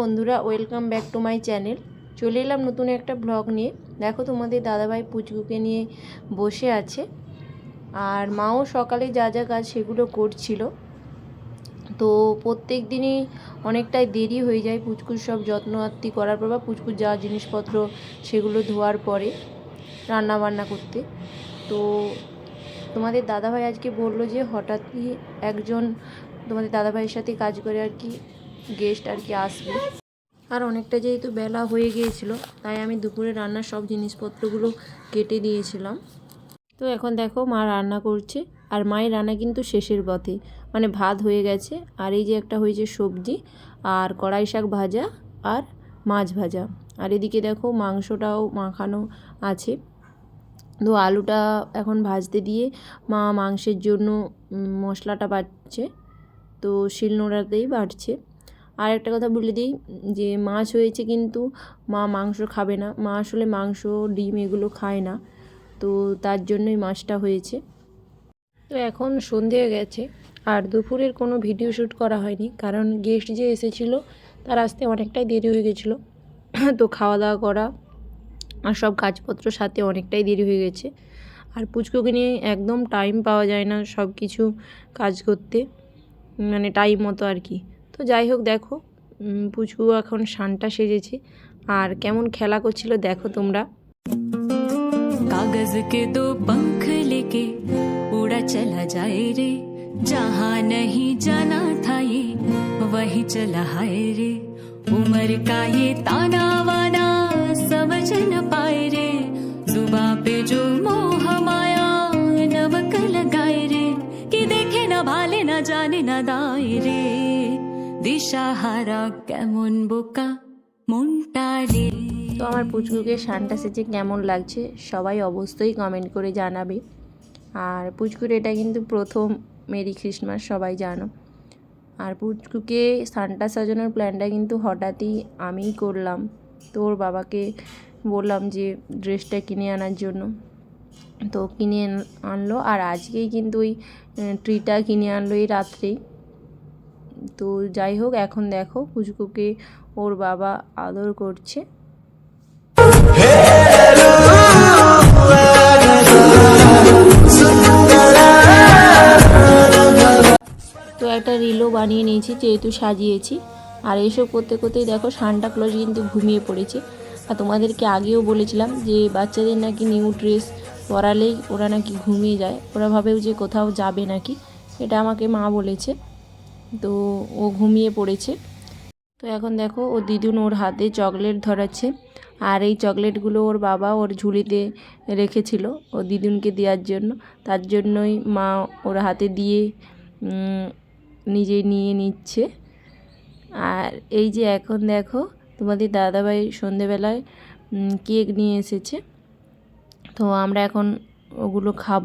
বন্ধুরা welcome back to my channel চলে এলাম নতুন একটা ব্লগ নিয়ে। দেখো তোমাদের দাদাভাই পুচকুকে নিয়ে বসে আছে। আর মাও সকালে যা যা কাজ সেগুলো করছিল। তো প্রত্যেক দিনই অনেকটাই দেরি হয়ে যায় পুচকুর সব যত্ন আত্তি করার পর বা পুচকুর যা জিনিসপত্র সেগুলো ধোয়ার পরে রান্না বান্না করতে। তো তোমাদের দাদাভাই আজকে বলল যে হঠাৎই একজন তোমাদের দাদাভাইয়ের সাথে কাজ করে আর কি গেস্ট আর কি আসবে। আর অনেকটা যেহেতু বেলা হয়ে গিয়েছিল, তাই আমি দুপুরে রান্নার সব জিনিসপত্রগুলো কেটে দিয়েছিলাম। তো এখন দেখো মা রান্না করছে, আর মায়ের রান্না কিন্তু শেষের পথে। মানে ভাত হয়ে গেছে, আর এই যে একটা হয়েছে সবজি, আর কড়াই শাক ভাজা, আর মাছ ভাজা। আর এদিকে দেখো মাংসটাও মাখানো আছে। তো আলুটা এখন ভাজতে দিয়ে মা মাংসের জন্য মশলাটা বাটছে। তো শিলনোড়াতেই বাটছে। আর একটা কথা বলে দিই, যে মাছ হয়েছে কিন্তু মা মাংস খাবে না। মা আসলে মাংস, ডিম এগুলো খায় না। তো তার জন্যই মাছটা হয়েছে। তো এখন সন্ধে হয়ে গেছে, আর দুপুরের কোনো ভিডিও শ্যুট করা হয়নি। কারণ গেস্ট যে এসেছিল, তার আসতে অনেকটাই দেরি হয়ে গেছিল। তো খাওয়া দাওয়া করা আর সব কাজপত্র সাথে অনেকটাই দেরি হয়ে গেছে। আর পুচকুকে নিয়ে একদম টাইম পাওয়া যায় না সব কিছু কাজ করতে। মানে টাইম মতো আর কি। তো যাই হোক দেখো উম, পুচকু এখন শানটা সেজেছে আর কেমন খেলা করছিল দেখো তোমরা कागज के दो पंख लेके उड़ा चला जाए रे जहाँ नहीं जाना था ये वही चला हाय रे उम्र का ये ताना वाना समझ न पाए रे जुबा पे जो मोह माया नमक लगाए रे कि देखे न भाले न जाने न दाए रे দিশা হারা কেমন বোকা? মনটা রে তো আমার পুচকুকে শানটা সেজে কেমন লাগছে? সবাই অবশ্যই কমেন্ট করে জানাবে। আর পুচকুর এটা কিন্তু প্রথম মেরি খ্রিস্টমাস, সবাই জানো। আর পুচকুকে সানটা সাজানোর প্ল্যানটা কিন্তু হঠাৎই আমিই করলাম। তো ওর বাবাকে বললাম যে ড্রেসটা কিনে আনার জন্য। তো কিনে আনলো, আর আজকেই কিন্তু ওই ট্রিটা কিনে আনলো এই রাত্রেই। তো যাই হোক, এখন দেখো পুচকুকে ওর বাবা আদর করছে। তো একটা রিলও বানিয়ে নিয়েছি, যেহেতু সাজিয়েছি। আর এইসব করতে করতেই দেখো সান্টা ক্লজ কিন্তু ঘুমিয়ে পড়েছে। আর তোমাদেরকে আগেও বলেছিলাম যে বাচ্চাদের নাকি নিউ ড্রেস পরালেই ওরা নাকি ঘুমিয়ে যায়। ওরা ভাবেও যে কোথাও যাবে নাকি, এটা আমাকে মা বলেছে। তো ও ঘুমিয়ে পড়েছে। তো এখন দেখো, ও দিদুন ওর হাতে চকলেট ধরাচ্ছে। আর এই চকলেটগুলো ওর বাবা ওর ঝুলিতে রেখেছিল ও দিদুনকে দেওয়ার জন্য। তার জন্যই মা ওর হাতে দিয়ে নিজে নিয়ে নিচ্ছে। আর এই যে এখন দেখো, তোমাদের দাদাভাই সন্ধেবেলায় কেক নিয়ে এসেছে। তো আমরা এখন ওগুলো খাব।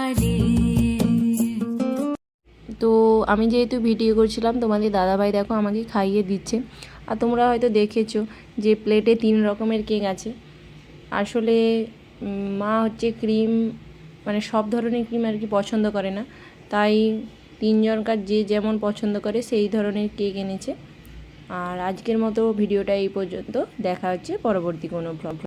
তো আমি যেহেতু ভিডিও করছিলাম, তোমাদের দাদাভাই দেখো আমাকে খাইয়ে দিচ্ছে। আর তোমরা হয়তো দেখেছ যে প্লেটে তিন রকমের কেক আছে। আসলে মা হচ্ছে ক্রিম মানে সব ধরনের ক্রিম আর কি পছন্দ করে না। তাই তিনজনকার যে যেমন পছন্দ করে সেই ধরনের কেক এনেছে। আর আজকের মতো ভিডিওটা এই পর্যন্ত। দেখা হচ্ছে পরবর্তী কোনো ব্লগ